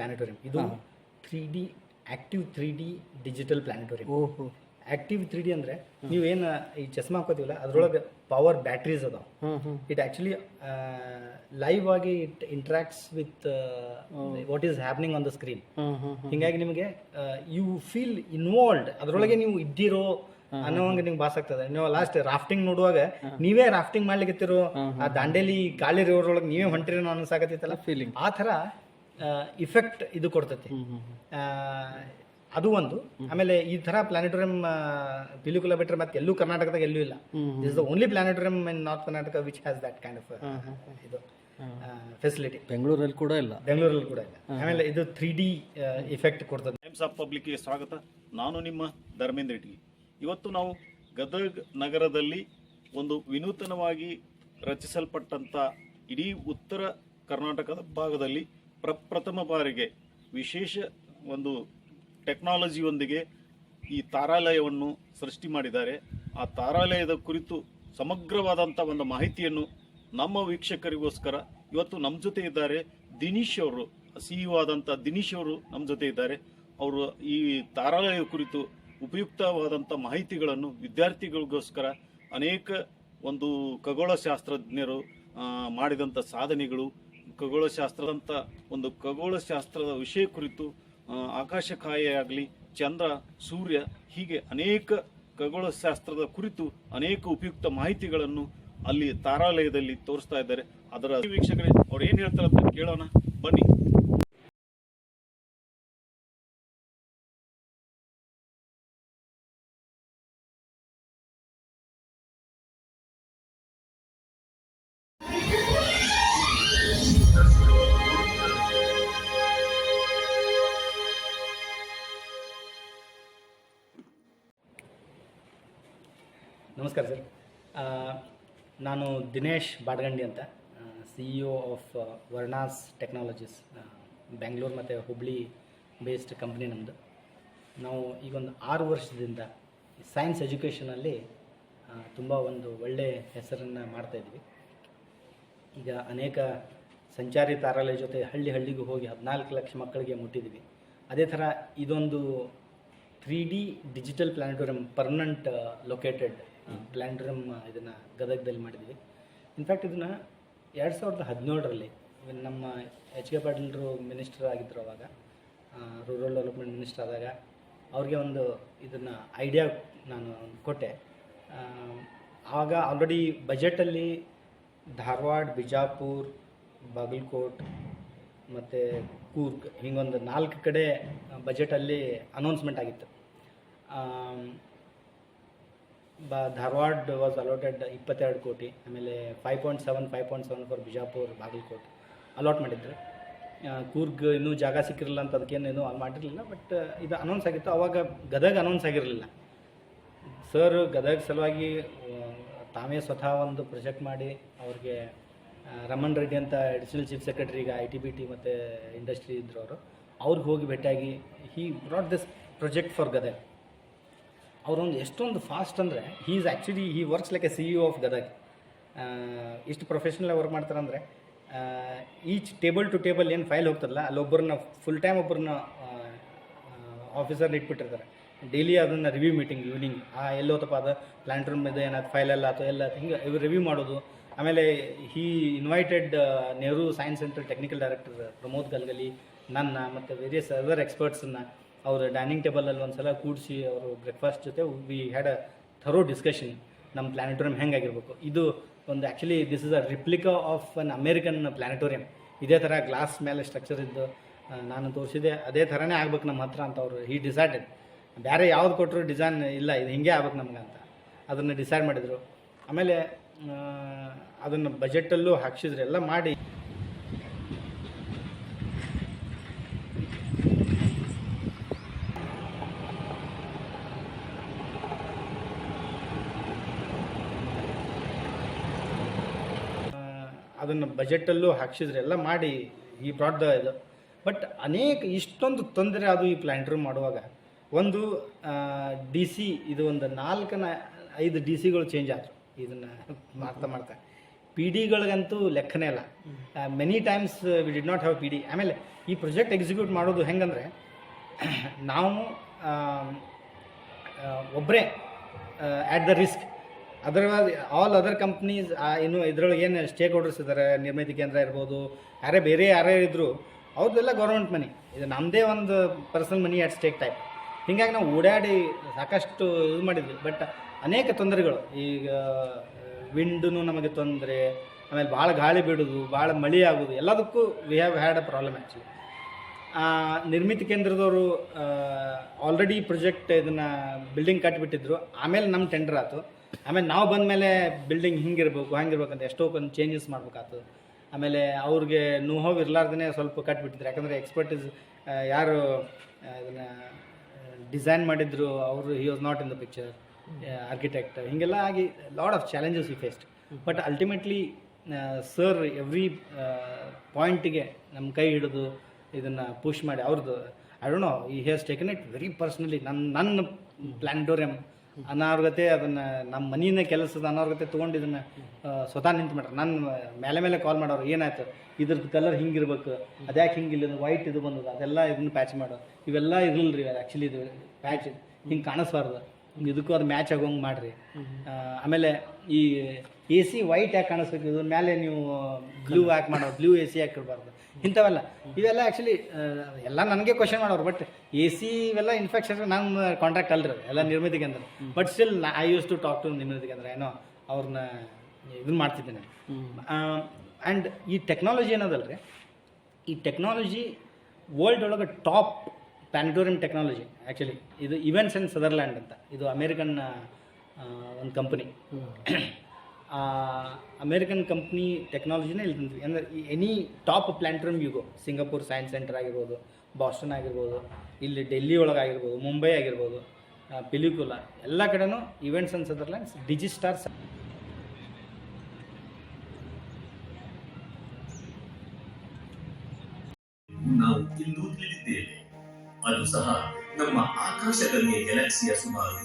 Planetarium ಇದು three D active three D digital planetarium ಓಹೋ. Active three D ಅಂದ್ರೆ ಏನು ಈ ಚಸ್ಮಾ ಹಾಕೋತೀವಲ್ಲ ಅದ್ರೊಳಗೆ ಪವರ್ ಬ್ಯಾಟ್ರೀಸ್ ಅದಾವ. ಇಟ್ ಆಕ್ಚುಲಿ ಲೈವ್ ಆಗಿ it interacts with what is happening on the screen ಹಿಂಗಾಗಿ ನಿಮಗೆ ಯು ಫೀಲ್ ಇನ್ವಾಲ್ವ್ಡ್ ಅದರೊಳಗೆ ನೀವು ಇದ್ದೀರೋ ಅನ್ನೋಂಗೆ ನಿಮ್ಗೆ ಭಾಸ ಆಗ್ತದೆ. ನೀವು ಲಾಸ್ಟ್ ರಾಫ್ಟಿಂಗ್ ನೋಡುವಾಗ ನೀವೇ ರಾಫ್ಟಿಂಗ್ ಮಾಡ್ಲಿಕ್ಕೆ ಆ ದಾಂಡೇಲಿ ಗಾಳಿ ರಿವರ್ ಒಳಗೆ ನೀವೇ ಹೊಂಟಿರೋ ಅನ್ಸಾಕತ್ತಿತ್ತಲ್ಲ? ಫೀಲಿಂಗ್ ಆ ಥರ ಇಫೆಕ್ಟ್ ಇದು ಕೊಡ್ತೈತಿ. ಅದು ಒಂದು. ಆಮೇಲೆ ಈ ತರ ಪ್ಲಾನೆಟೋರಿಯಂ ಪಿಲಿಕುಲ ಬಿಟ್ಟರೆ ಮತ್ತೆ ಎಲ್ಲೂ ಕರ್ನಾಟಕದಾಗ ಎಲ್ಲೂ ಇಲ್ಲ. Is the only planetarium in north Karnataka which has that kind of ಇದು ಫೆಸಿಲಿಟಿ ಬೆಂಗಳೂರಲ್ಲಿ ಕೂಡ ಇಲ್ಲ. ಬೆಂಗಳೂರಲ್ಲಿ ಕೂಡ ಇಲ್ಲ. ಆಮೇಲೆ ಇದು ತ್ರೀ ಡಿ ಇಫೆಕ್ಟ್ ಕೊಡ್ತದೆ. ಟೈಮ್ಸ್ ಆಫ್ ಪಬ್ಲಿಕ್ಗೆ ಸ್ವಾಗತ. ನಾನು ನಿಮ್ಮ ಧರ್ಮೇಂದ್ರ ಇಟ್ಗಿ. ಇವತ್ತು ನಾವು ಗದಗ್ ನಗರದಲ್ಲಿ ಒಂದು ವಿನೂತನವಾಗಿ ರಚಿಸಲ್ಪಟ್ಟಂಥ ಇಡೀ ಉತ್ತರ ಕರ್ನಾಟಕದ ಭಾಗದಲ್ಲಿ ಪ್ರಪ್ರಥಮ ಬಾರಿಗೆ ವಿಶೇಷ ಒಂದು ಟೆಕ್ನಾಲಜಿಯೊಂದಿಗೆ ಈ ತಾರಾಲಯವನ್ನು ಸೃಷ್ಟಿ ಮಾಡಿದ್ದಾರೆ. ಆ ತಾರಾಲಯದ ಕುರಿತು ಸಮಗ್ರವಾದಂಥ ಒಂದು ಮಾಹಿತಿಯನ್ನು ನಮ್ಮ ವೀಕ್ಷಕರಿಗೋಸ್ಕರ ಇವತ್ತು ನಮ್ಮ ಜೊತೆ ಇದ್ದಾರೆ ದಿನೀಶ್ ಅವರು ಸಿಇಒ ಆದಂಥ ದಿನೀಶ್ ಅವರು ನಮ್ಮ ಜೊತೆ ಇದ್ದಾರೆ. ಅವರು ಈ ತಾರಾಲಯ ಕುರಿತು ಉಪಯುಕ್ತವಾದಂಥ ಮಾಹಿತಿಗಳನ್ನು ವಿದ್ಯಾರ್ಥಿಗಳಿಗೋಸ್ಕರ ಅನೇಕ ಒಂದು ಖಗೋಳಶಾಸ್ತ್ರಜ್ಞರು ಮಾಡಿದಂಥ ಸಾಧನೆಗಳು ಖಗೋಳಶಾಸ್ತ್ರದಂಥ ಒಂದು ಖಗೋಳಶಾಸ್ತ್ರದ ವಿಷಯ ಕುರಿತು ಆಕಾಶಕಾಯಿಯಾಗಲಿ, ಚಂದ್ರ, ಸೂರ್ಯ, ಹೀಗೆ ಅನೇಕ ಖಗೋಳಶಾಸ್ತ್ರದ ಕುರಿತು ಅನೇಕ ಉಪಯುಕ್ತ ಮಾಹಿತಿಗಳನ್ನು ಅಲ್ಲಿ ತಾರಾಲಯದಲ್ಲಿ ತೋರಿಸ್ತಾ ಇದ್ದಾರೆ. ಅದರ ವೀಕ್ಷಕರೇ ಅವ್ರು ಏನು ಹೇಳ್ತಾರೆ ಅಂತ ಕೇಳೋಣ. ನಮಸ್ಕಾರ ಸರ್. ನಾನು ದಿನೇಶ್ ಬಾಡಗಂಡಿ ಅಂತ. C E O of Varnas technologies Bengaluru ಮತ್ತು ಹುಬ್ಳಿ ಬೇಸ್ಡ್ ಕಂಪ್ನಿ ನಮ್ಮದು ನಾವು ಈಗ ಒಂದು ಆರು ವರ್ಷದಿಂದ ಸೈನ್ಸ್ ಎಜುಕೇಷನಲ್ಲಿ ತುಂಬ ಒಂದು ಒಳ್ಳೆಯ ಹೆಸರನ್ನು ಮಾಡ್ತಾಯಿದ್ವಿ ಈಗ ಅನೇಕ ಸಂಚಾರಿ ತಾರಾಲಯ ಜೊತೆ ಹಳ್ಳಿ ಹಳ್ಳಿಗೂ ಹೋಗಿ ಹದಿನಾಲ್ಕು ಲಕ್ಷ ಮಕ್ಕಳಿಗೆ ಮುಟ್ಟಿದ್ವಿ. ಅದೇ ಥರ ಇದೊಂದು three D digital planetarium permanent located planetarium ಇದನ್ನು ಗದಗದಲ್ಲಿ ಮಾಡಿದ್ವಿ. ಇನ್ಫ್ಯಾಕ್ಟ್ ಇದನ್ನು ಎರಡು ಸಾವಿರದ ಹದಿನೇಳರಲ್ಲಿ ನಮ್ಮ ಎಚ್ ಕೆ ಪಾಟೀಲ್ರು ಮಿನಿಸ್ಟರ್ ಆಗಿದ್ದರು ಅವಾಗ ರೂರಲ್ ಡೆವಲಪ್ಮೆಂಟ್ ಮಿನಿಸ್ಟರ್ ಆದಾಗ ಅವ್ರಿಗೆ ಒಂದು ಇದನ್ನು ಐಡಿಯಾ ನಾನು ಕೊಟ್ಟೆ. ಆವಾಗ ಆಲ್ರೆಡಿ ಬಜೆಟಲ್ಲಿ ಧಾರವಾಡ, ಬಿಜಾಪುರ್, ಬಾಗಲಕೋಟ್ ಮತ್ತು ಕೂರ್ಗ್ ಹಿಂಗೊಂದು ನಾಲ್ಕು ಕಡೆ ಬಜೆಟಲ್ಲಿ ಅನೌನ್ಸ್ಮೆಂಟ್ ಆಗಿತ್ತು. ಬ, ಧಾರವಾಡ ವಾಸ್ ಅಲಾಟೆಡ್ ಇಪ್ಪತ್ತೆರಡು ಕೋಟಿ, ಆಮೇಲೆ five point seven five point seven for Bijapur, Bagalkot allot ಮಾಡಿದ್ರು. ಕೂರ್ಗ್ ಇನ್ನೂ ಜಾಗ ಸಿಕ್ಕಿರಲಿಲ್ಲ ಅಂತ ಅದಕ್ಕೇನು ಏನೂ ಮಾಡಿರಲಿಲ್ಲ ಬಟ್ ಇದು ಅನೌನ್ಸ್ ಆಗಿತ್ತು. ಅವಾಗ ಗದಗ ಅನೌನ್ಸ್ ಆಗಿರಲಿಲ್ಲ. ಸರ್ ಗದಗ ಸಲುವಾಗಿ ತಾವೇ ಸ್ವತಃ ಒಂದು ಪ್ರೊಜೆಕ್ಟ್ ಮಾಡಿ ಅವ್ರಿಗೆ ರಮಣ್ ರೆಡ್ಡಿ ಅಂತ ಅಡಿಷನಲ್ ಚೀಫ್ ಸೆಕ್ರೆಟರಿ ಈಗ ಐ ಟಿ ಬಿ ಟಿ ಮತ್ತು ಇಂಡಸ್ಟ್ರಿ ಇದ್ರು ಅವರು. ಅವ್ರಿಗೆ ಹೋಗಿ ಭೇಟಿಯಾಗಿ he brought this project for Gadag. ಅವರೊಂದು ಎಷ್ಟೊಂದು ಫಾಸ್ಟ್ ಅಂದರೆ he is actually he works like a C E of Gadag ಇಷ್ಟು ಪ್ರೊಫೆಷ್ನಲ್ ವರ್ಕ್ ಮಾಡ್ತಾರೆ ಅಂದರೆ ಈಚ್ ಟೇಬಲ್ ಟು ಟೇಬಲ್ ಏನು ಫೈಲ್ ಹೋಗ್ತದಲ್ಲ ಅಲ್ಲೊಬ್ಬರನ್ನ ಫುಲ್ ಟೈಮ್ ಒಬ್ಬರನ್ನ ಆಫೀಸರ್ನ ಇಟ್ಬಿಟ್ಟಿರ್ತಾರೆ. ಡೈಲಿ ಅದನ್ನು ರಿವ್ಯೂ ಮೀಟಿಂಗ್ ಈವ್ನಿಂಗ್ ಆ ಎಲ್ಲೋತಪ್ಪ ಅದು? ಪ್ಲಾಂಟ್ ರೂಮ್ ಇದೆ ಏನಾದ್ರು ಫೈಲ್ ಎಲ್ಲ ಅಥವಾ ಎಲ್ಲ, ಹಿಂಗೆ ಇವ್ರು ರಿವ್ಯೂ ಮಾಡೋದು. ಆಮೇಲೆ he invited Nehru science centre technical director Pramod Galgali, ನನ್ನ ಮತ್ತು ವೇರಿಯಸ್ ಅದರ್ ಎಕ್ಸ್ಪರ್ಟ್ಸನ್ನು ಅವ್ರ ಡೈನಿಂಗ್ ಟೇಬಲಲ್ಲಿ ಒಂದು ಸಲ ಕೂಡಿಸಿ ಅವರು ಬ್ರೇಕ್ಫಾಸ್ಟ್ ಜೊತೆ we had a thorough discussion ನಮ್ಮ ಪ್ಲಾನೆಟೋರಿಯಂ ಹೆಂಗಾಗಿರ್ಬೇಕು. ಇದು ಒಂದು actually this is a replica of an American planetarium ಇದೇ ಥರ ಗ್ಲಾಸ್ ಮೇಲೆ ಸ್ಟ್ರಕ್ಚರ್ ಇದ್ದು ನಾನು ತೋರಿಸಿದೆ ಅದೇ ಥರನೇ ಆಗ್ಬೇಕು ನಮ್ಮ ಹತ್ರ ಅಂತ ಅವರು ಈ ಡಿಸೈಡೆಡ್ ಬೇರೆ ಯಾವ್ದು ಕೊಟ್ಟರು ಡಿಸೈನ್ ಇಲ್ಲ, ಇದು ಹಿಂಗೆ ಆಗ್ಬೇಕು ನಮ್ಗೆ ಅಂತ. ಅದನ್ನು ಡಿಸೈಡ್ ಮಾಡಿದರು. ಆಮೇಲೆ ಅದನ್ನು ಬಜೆಟಲ್ಲೂ ಹಾಕ್ಸಿದ್ರೆ. ಎಲ್ಲ ಮಾಡಿ ಅದನ್ನು ಬಜೆಟಲ್ಲೂ ಹಾಕ್ಸಿದ್ರೆ ಎಲ್ಲ ಮಾಡಿ ಈ ಬ್ರಾಡ್ ಇದು. ಬಟ್ ಅನೇಕ ಇಷ್ಟೊಂದು ತೊಂದರೆ ಅದು ಈ ಪ್ಲ್ಯಾಂಟ್ರು ಮಾಡುವಾಗ. ಒಂದು ಡಿ ಸಿ ಇದು ಒಂದು ನಾಲ್ಕನ, ಐದು ಡಿ ಸಿಗಳು ಚೇಂಜ್ ಆದರು. ಇದನ್ನು ಮಾಡ್ತಾ. ಮಾಡ್ತಾ ಪಿ ಡಿಗಳಿಗಂತೂ ಲೆಕ್ಕನೇ ಇಲ್ಲ. Many times we did not have P D ಆಮೇಲೆ ಈ ಪ್ರೊಜೆಕ್ಟ್ ಎಕ್ಸಿಕ್ಯೂಟ್ ಮಾಡೋದು ಹೆಂಗಂದರೆ, ನಾವು ಒಬ್ಬರೇ at the risk otherwise all other companies ಇನ್ನು ಇದ್ರೊಳಗೆ ಏನು ಸ್ಟೇಕ್ ಹೋಲ್ಡರ್ಸ್ ಇದ್ದಾರೆ ನಿರ್ಮಿತಿ ಕೇಂದ್ರ ಇರ್ಬೋದು, ಯಾರೇ ಬೇರೆ ಯಾರೇ ಇದ್ದರು ಅವ್ರದ್ದೆಲ್ಲ ಗೌರ್ಮೆಂಟ್ ಮನಿ ಇದು ನಮ್ಮದೇ ಒಂದು personal money at stake type ಹೀಗಾಗಿ ನಾವು ಓಡಾಡಿ ಸಾಕಷ್ಟು ಇದು ಮಾಡಿದ್ವಿ. ಬಟ್ ಅನೇಕ ತೊಂದರೆಗಳು. ಈಗ ವಿಂಡೂ ನಮಗೆ ತೊಂದರೆ, ಆಮೇಲೆ ಭಾಳ ಗಾಳಿ ಬಿಡೋದು ಭಾಳ ಮಳೆ ಆಗೋದು, ಎಲ್ಲದಕ್ಕೂ we have had a problem actually Nirmiti ಕೇಂದ್ರದವರು already project ಇದನ್ನು ಬಿಲ್ಡಿಂಗ್ ಕಟ್ಟಿಬಿಟ್ಟಿದ್ರು ಆಮೇಲೆ ನಮ್ಮ ಟೆಂಡರ್ ಆಯ್ತು ಆಮೇಲೆ ನಾವು ಬಂದ ಮೇಲೆ ಬಿಲ್ಡಿಂಗ್ ಹಿಂಗಿರ್ಬೇಕು ಹಂಗಿರ್ಬೇಕು ಅಂತ ಎಷ್ಟೋ ಒಂದು ಚೇಂಜಸ್ ಮಾಡ್ಬೇಕಾಯ್ತು ಆಮೇಲೆ ಅವ್ರಿಗೆ ನೋವು ಇರಲಾರ್ದೇ ಸ್ವಲ್ಪ ಕಟ್ಬಿಟ್ಟಿದ್ರು. ಯಾಕಂದರೆ ಎಕ್ಸ್ಪರ್ಟೀಸ್ ಯಾರು ಇದನ್ನು ಡಿಸೈನ್ ಮಾಡಿದ್ರು, ಅವರು he was not in the picture architect ಹೀಗೆಲ್ಲ ಆಗಿ lot of challenges we faced but ultimately sir every ಪಾಯಿಂಟಿಗೆ ನಮ್ಮ ಕೈ ಹಿಡಿದು ಇದನ್ನು ಪುಷ್ ಮಾಡಿ ಅವ್ರದ್ದು I don't know he has taken it very personally ನನ್ನ ನನ್ನ ಪ್ಲಾನಿಟೋರಿಯಂ ಅನಾರ್ಗತೆ ಅದನ್ನು ನಮ್ಮ ಮನಿನ ಕೆಲಸದ ಅನಾರ್ಗತೆ ತೊಗೊಂಡು ಇದನ್ನು ಸ್ವತಃ ನಿಂತು ಮಾಡ್ರಿ. ನನ್ನ ಮೇಲೆ ಮೇಲೆ ಕಾಲ್ ಮಾಡೋರು ಏನಾಯ್ತು? ಇದ್ರದ್ದು ಕಲರ್ ಹಿಂಗಿರ್ಬೇಕು. ಅದ್ಯಾಕೆ ಹಿಂಗಿಲ್ಲ? ವೈಟ್ ಇದು ಬಂದದ. ಅದೆಲ್ಲ ಇದನ್ನು ಪ್ಯಾಚ್ ಮಾಡೋ. ಇವೆಲ್ಲ ಇರಲಿಲ್ಲ ರೀ ಆ್ಯಕ್ಚುಲಿ ಇದು ಪ್ಯಾಚ್ ಹಿಂಗೆ ಕಾಣಿಸ್ಬಾರ್ದು. ಇದಕ್ಕೂ ಅದು ಮ್ಯಾಚ್ ಆಗೋಂಗೆ ಮಾಡಿರಿ. ಆಮೇಲೆ ಈ ಎ ಸಿ ವೈಟ್ ಯಾಕೆ ಕಾಣಿಸ್ಬೇಕು? ಇದ್ರ ಮೇಲೆ ನೀವು ಬ್ಲೂ ಯಾಕೆ ಮಾಡೋ ಬ್ಲೂ ಎ ಸಿ ಯಾಕೆ ಇರಬಾರ್ದು ಇಂಥವೆಲ್ಲ. ಇವೆಲ್ಲ ಆ್ಯಕ್ಚುಲಿ ಎಲ್ಲ ನನಗೆ ಕ್ವಶನ್ ಮಾಡೋರು ಬಟ್ ಎ ಸಿ ಇವೆಲ್ಲ ಇನ್ಫೆಕ್ಷನ್ ನಮ್ಮ ಕಾಂಟ್ರಾಕ್ಟ್ ಅಲ್ರಿ ಎಲ್ಲ ನಿರ್ಮಿತಿ ಅಂದ್ರೆ. But still I used to talk to Nirmiti Kendra ಏನೋ ಅವ್ರನ್ನ ಇದನ್ನ ಮಾಡ್ತಿದ್ದೇನೆ ಆ್ಯಂಡ್ ಈ ಟೆಕ್ನಾಲಜಿ ಏನದಲ್ರಿ ಈ ಟೆಕ್ನಾಲಜಿ ವರ್ಲ್ಡ್ ಒಳಗೆ ಟಾಪ್ ಪ್ಲಾನಿಟೋರಿಯಂ ಟೆಕ್ನಾಲಜಿ ಆ್ಯಕ್ಚುಲಿ ಇದು ಇವೆಂಟ್ಸ್ ಆ್ಯಂಡ್ ಸದರ್ಲ್ಯಾಂಡ್ ಅಂತ. ಇದು ಅಮೇರಿಕನ್ ಒಂದು ಕಂಪನಿ ಅಮೇರಿಕನ್ ಕಂಪ್ನಿ ಟೆಕ್ನಾಲಜಿನೇ ಇಲ್ಲಿ ತಂದ್ವಿ ಅಂದರೆ ಎನಿ ಟಾಪ್ ಪ್ಲ್ಯಾಂಟ್ರಮ್ ಯುಗೋ ಸಿಂಗಾಪುರ್ ಸೈನ್ಸ್ ಸೆಂಟರ್ ಆಗಿರ್ಬೋದು ಬಾಸ್ಟನ್ ಆಗಿರ್ಬೋದು, ಇಲ್ಲಿ ಡೆಲ್ಲಿ ಒಳಗೆ ಆಗಿರ್ಬೋದು ಮುಂಬೈ ಆಗಿರ್ಬೋದು ಪಿಲಿಕುಲ ಎಲ್ಲ ಕಡೆನೂ ಇವೆಂಟ್ಸ್ ಅನ್ಸ್ ಸದರ್ಲ್ಯಾಂಡ್ಸ್ ಡಿಜಿಸ್ಟಾರ್ಸ್ ನಾವು ಇಂದು ತಿಳಿದಿದ್ದೇವೆ. ಅದು ಸಹ ನಮ್ಮ ಆಕಾಶದಲ್ಲಿ ಗ್ಯಾಲಕ್ಸಿಯ ಸುಮಾರು.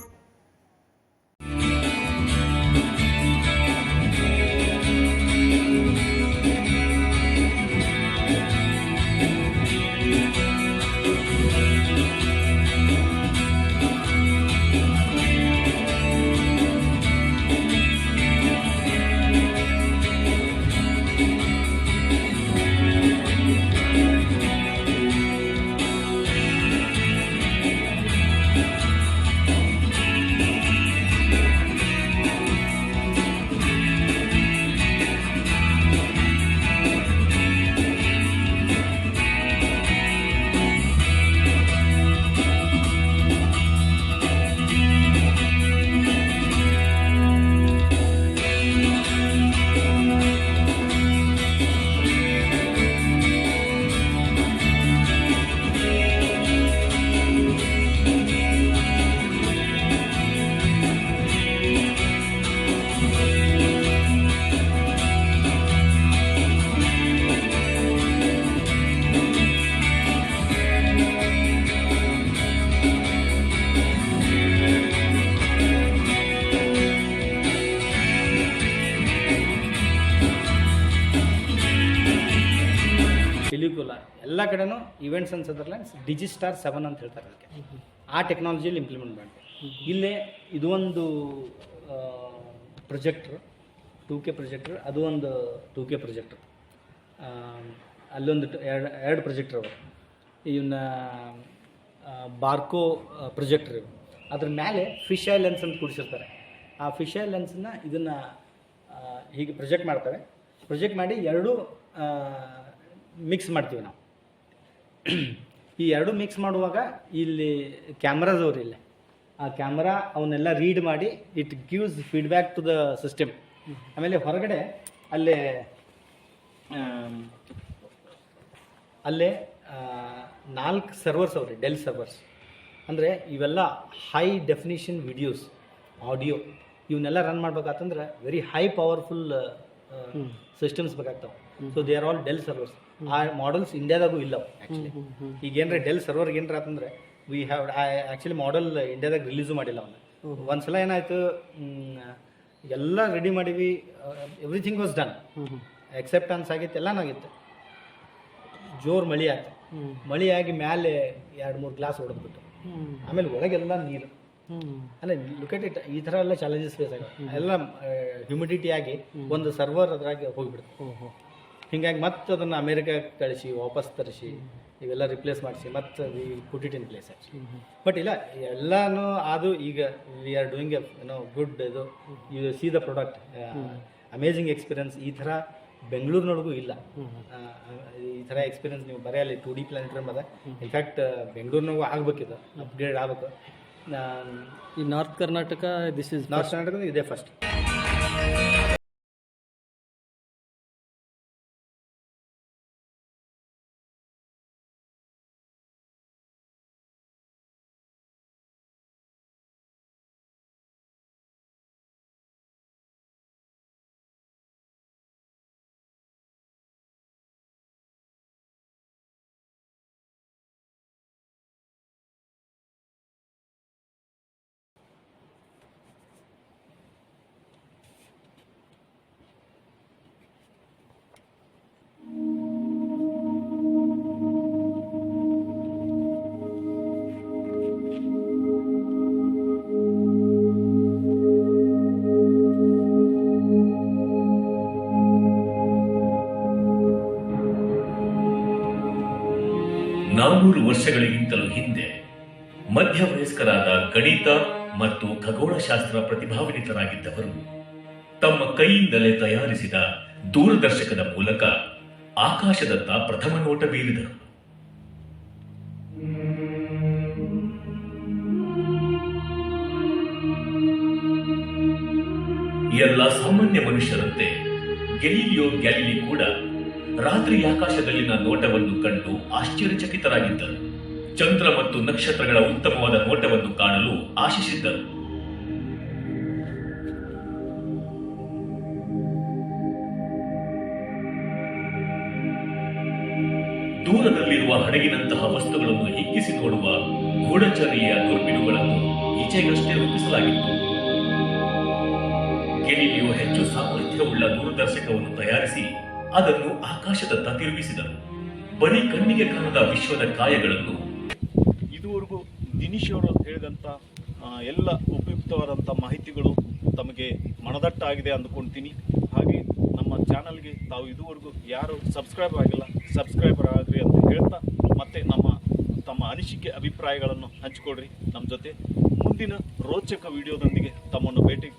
ಇವೆಂಟ್ಸ್ ಡಿಜಿ ಡಿಜಿಸ್ಟಾರ್ ಸೆವೆನ್ ಅಂತ ಹೇಳ್ತಾರೆ ಅದಕ್ಕೆ. ಆ ಟೆಕ್ನಾಲಜಿಯಲ್ಲಿ ಇಂಪ್ಲಿಮೆಂಟ್ ಮಾಡಿದೆ. ಇಲ್ಲೇ ಇದು ಒಂದು ಪ್ರೊಜೆಕ್ಟ್ರು ಟೂ ಕೆ ಪ್ರೊಜೆಕ್ಟ್ರು ಅದು ಒಂದು ಟೂ ಕೆ ಪ್ರೊಜೆಕ್ಟ್ರ್ ಅಲ್ಲೊಂದು ಎರಡು ಎರಡು ಪ್ರೊಜೆಕ್ಟ್ರ್ ಅವರು ಇವನ್ನ ಬಾರ್ಕೋ ಪ್ರೊಜೆಕ್ಟ್ರ್ ಇವು. ಅದ್ರ ಮೇಲೆ ಫಿಶ್ ಐ ಲೆನ್ಸ್ ಅಂತ ಕೂಡಿಸಿರ್ತಾರೆ. ಆ ಫಿಶ್ ಐ ಲೆನ್ಸನ್ನ ಇದನ್ನು ಹೀಗೆ ಪ್ರೊಜೆಕ್ಟ್ ಮಾಡ್ತಾರೆ. ಪ್ರೊಜೆಕ್ಟ್ ಮಾಡಿ ಎರಡೂ ಮಿಕ್ಸ್ ಮಾಡ್ತೀವಿ ನಾವು. ಈ ಎರಡು ಮಿಕ್ಸ್ ಮಾಡುವಾಗ ಇಲ್ಲಿ ಕ್ಯಾಮ್ರಾಸ್ ಅವ್ರು ಇಲ್ಲಿ. ಆ ಕ್ಯಾಮ್ರಾ ಅವನ್ನೆಲ್ಲ ರೀಡ್ ಮಾಡಿ it gives feedback to the system ಆಮೇಲೆ ಹೊರಗಡೆ ಅಲ್ಲೇ ಅಲ್ಲೇ ನಾಲ್ಕು ಸರ್ವರ್ಸ್ ಅವ್ರಿ ಡೆಲ್ ಸರ್ವರ್ಸ್ ಅಂದರೆ ಇವೆಲ್ಲ ಹೈ ಡೆಫಿನಿಷನ್ ವಿಡಿಯೋಸ್ ಆಡಿಯೋ ಇವನ್ನೆಲ್ಲ ರನ್ ಮಾಡ್ಬೇಕಾತಂದ್ರೆ ವೆರಿ ಹೈ ಪವರ್ಫುಲ್ ಸಿಸ್ಟಮ್ಸ್ ಬೇಕಾಗ್ತವೆ. So they are all Dell servers ಆ ಮಾಡಲ್ಸ್ ಇಂಡಿಯಾದಾಗೂ ಇಲ್ಲ. ಆ್ಯಕ್ಚುಲಿ ಈಗ ಏನ್ರ ಡೆಲ್ ಸರ್ವರ್ ಏನ್ರ ಆತಂದ್ರೆ ವಿ ಹ್ಯಾವ್ ಆ್ಯಕ್ಚುಲಿ ಮಾಡಲ್ ಇಂಡಿಯಾದಾಗ ರಿಲೀಸು ಮಾಡಿಲ್ಲ ಅವನ್ನ ಒಂದ್ಸಲ ಏನಾಯ್ತು ಎಲ್ಲ ರೆಡಿ ಮಾಡಿವಿ ಎವ್ರಿಥಿಂಗ್ ವಾಸ್ ಡನ್ ಎಕ್ಸೆಪ್ಟೆನ್ಸ್ ಆಗಿತ್ತು ಎಲ್ಲನೂ ಆಗಿತ್ತು. ಜೋರು ಮಳೆ ಆಯ್ತು. ಮಳೆ ಆಗಿ ಮೇಲೆ ಎರಡು ಮೂರು ಗ್ಲಾಸ್ ಹೊಡೆದ್ಬಿಟ್ಟು ಆಮೇಲೆ ಒಳಗೆಲ್ಲ ನೀರು. ಅಂದರೆ ಲುಕೆಟ್ ಇಟ್ ಈ ಥರ ಎಲ್ಲ ಚಾಲೆಂಜಸ್ ಫೇಸ್ ಆಗ ಎಲ್ಲ ಹ್ಯುಮಿಡಿಟಿ ಆಗಿ ಒಂದು ಸರ್ವರ್ ಅದ್ರಾಗೆ ಹೋಗಿಬಿಡ್ತು ಹಿಂಗಾಗಿ ಮತ್ತೆ ಅದನ್ನು ಅಮೇರಿಕಾಗೆ ಕಳಿಸಿ, ವಾಪಸ್ ತರಿಸಿ, ಇವೆಲ್ಲ ರಿಪ್ಲೇಸ್ ಮಾಡಿಸಿ, ಮತ್ತೆ we put it in place but ಇಲ್ಲ, ಎಲ್ಲನೂ ಅದು ಈಗ we are doing a good ಇದು you see the product amazing experience ಈ ಥರ ಬೆಂಗಳೂರಿನೊಳಗೂ ಇಲ್ಲ. ಈ ಥರ ಎಕ್ಸ್ಪೀರಿಯನ್ಸ್ ನೀವು ಬರೀ ಅಲ್ಲಿ ಟು ಡಿ ಪ್ಲಾನೆಟ್ರಿಯಮ್ ಅದ ಇನ್ಫ್ಯಾಕ್ಟ್ ಬೆಂಗಳೂರಿನಾಗೂ ಆಗ್ಬೇಕಿದು ಅಪ್ಗ್ರೇಡ್ ಆಗಬೇಕು. ಈ north Karnataka this is north ಕರ್ನಾಟಕದ ಇದೇ ಫಸ್ಟ್ ನಾನ್ನೂರು ವರ್ಷಗಳಿಗಿಂತಲೂ ಹಿಂದೆ, ಮಧ್ಯವಯಸ್ಕರಾದ ಗಣಿತ ಮತ್ತು ಖಗೋಳಶಾಸ್ತ್ರ ಪ್ರತಿಭಾನ್ವಿತರಾಗಿದ್ದವರು ತಮ್ಮ ಕೈಯಿಂದಲೇ ತಯಾರಿಸಿದ ದೂರದರ್ಶಕದ ಮೂಲಕ ಆಕಾಶದತ್ತ ಪ್ರಥಮ ನೋಟ ಬೀರಿದರು. ಎಲ್ಲ ಸಾಮಾನ್ಯ ಮನುಷ್ಯರಂತೆ, ಗೆಲಿಲಿಯೋ ಗ್ಯಾಲಿಲಿ ಕೂಡ ರಾತ್ರಿ ಆಕಾಶದಲ್ಲಿನ ನೋಟವನ್ನು ಕಂಡು ಆಶ್ಚರ್ಯಚಕಿತರಾಗಿದ್ದರು. ಚಂದ್ರ ಮತ್ತು ನಕ್ಷತ್ರಗಳ ಉತ್ತಮವಾದ ನೋಟವನ್ನು ಕಾಣಲು ಆಶಿಸಿದ್ದರು. ದೂರದಲ್ಲಿರುವ ಹಡಗಿನಂತಹ ವಸ್ತುಗಳನ್ನು ಹಿಗ್ಗಿಸಿ ನೋಡುವ ಗೂಢಚರ್ಯ ದುರ್ಬಿನುಗಳನ್ನು ಈಚೆಗಷ್ಟೇ ರೂಪಿಸಲಾಗಿತ್ತು. ಗೆಲಿಲಿಯೋ ಹೆಚ್ಚು ಸಾಮರ್ಥ್ಯವುಳ್ಳ ದೂರದರ್ಶಕವನ್ನು ತಯಾರಿಸಿ ಅದನ್ನು ಆಕಾಶದತ್ತ ತಿರುಗಿಸಿದರು. ಬರೀ ಕಣ್ಣಿಗೆ ಕಾಣದ ವಿಶ್ವದ ಕಾಯಗಳನ್ನು ಇದುವರೆಗೂ ದಿನೇಶ್ ಅವರು ಹೇಳಿದಂಥ ಎಲ್ಲ ಉಪಯುಕ್ತವಾದಂಥ ಮಾಹಿತಿಗಳು ತಮಗೆ ಮನದಟ್ಟಾಗಿದೆ ಅಂದ್ಕೊಳ್ತೀನಿ ಹಾಗೆ ನಮ್ಮ ಚಾನಲ್ಗೆ ತಾವು ಇದುವರೆಗೂ ಯಾರು ಸಬ್ಸ್ಕ್ರೈಬ್ ಆಗಿಲ್ಲ, ಸಬ್ಸ್ಕ್ರೈಬರ್ ಆಗ್ರಿ ಅಂತ ಹೇಳ್ತಾ ಮತ್ತೆ ನಮ್ಮ, ತಮ್ಮ ಅನಿಸಿಕೆ ಅಭಿಪ್ರಾಯಗಳನ್ನು ಹಂಚಿಕೊಡ್ರಿ. ನಮ್ಮ ಜೊತೆ ಮುಂದಿನ ರೋಚಕ ವಿಡಿಯೋದೊಂದಿಗೆ ತಮ್ಮನ್ನು ಭೇಟಿ